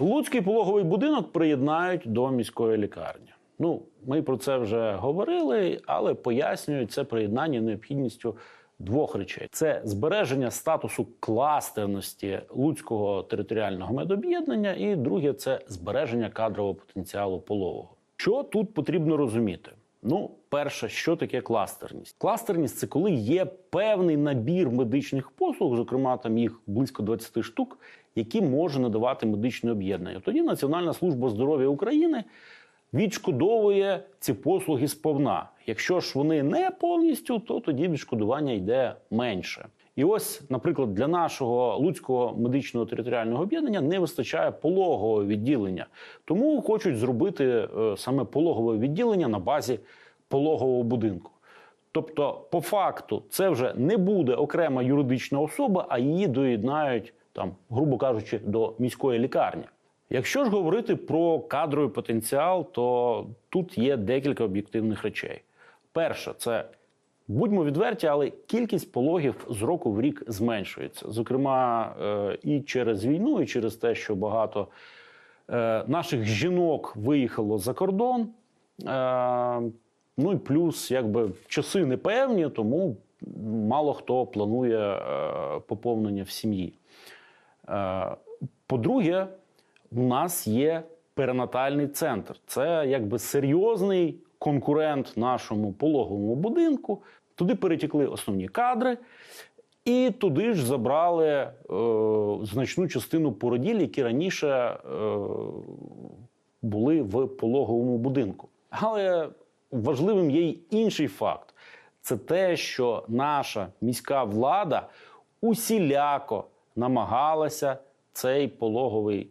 Луцький пологовий будинок приєднають до міської лікарні. Ну, ми про це вже говорили, але пояснюють це приєднання необхідністю двох речей: це збереження статусу кластерності Луцького територіального медоб'єднання, і друге це збереження кадрового потенціалу пологового. Що тут потрібно розуміти? Ну, перше, що таке кластерність? Кластерність це коли є певний набір медичних послуг, зокрема там їх близько 20 штук, які може надавати медичне об'єднання. Тоді Національна служба здоров'я України відшкодовує ці послуги сповна. Якщо ж вони не повністю, то тоді відшкодування йде менше. І ось, наприклад, для нашого Луцького медичного територіального об'єднання не вистачає пологового відділення, тому хочуть зробити е, саме пологове відділення на базі пологового будинку. Тобто, по факту, це вже не буде окрема юридична особа, а її доєднають там, грубо кажучи, до міської лікарні. Якщо ж говорити про кадровий потенціал, то тут є декілька об'єктивних речей. Перше, це будьмо відверті, але кількість пологів з року в рік зменшується. Зокрема, е, і через війну, і через те, що багато е, наших жінок виїхало за кордон. Е, Ну і плюс, якби часи непевні, тому мало хто планує поповнення в сім'ї. По-друге, у нас є перинатальний центр. Це якби серйозний конкурент нашому пологовому будинку. Туди перетекли основні кадри, і туди ж забрали е, значну частину породіль, які раніше е, були в пологовому будинку. Але важливим є й інший факт: це те, що наша міська влада усіляко намагалася цей пологовий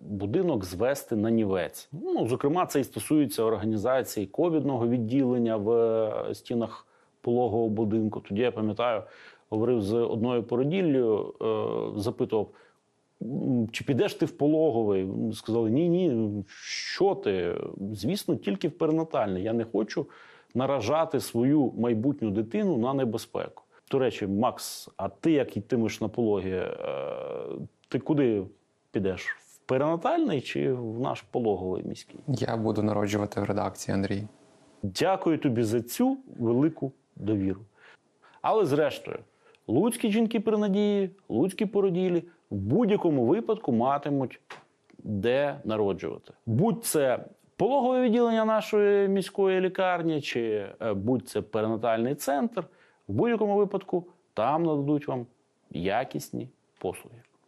будинок звести на нівець. Ну, зокрема, це і стосується організації ковідного відділення в е, стінах пологового будинку. Тоді я пам'ятаю, говорив з одною породіллю, е, запитував. Чи підеш ти в пологовий? Сказали, ні, ні, що ти? Звісно, тільки в перинатальний. Я не хочу наражати свою майбутню дитину на небезпеку. До речі, Макс, а ти як йтимеш на пологи? е, Ти куди підеш? В перинатальний чи в наш пологовий міський? Я буду народжувати в редакції, Андрій. Дякую тобі за цю велику довіру. Але зрештою, луцькі жінки при надії, луцькі породілі в будь-якому випадку матимуть де народжувати. Будь це пологове відділення нашої міської лікарні, чи е, будь це перинатальний центр, в будь-якому випадку там нададуть вам якісні послуги.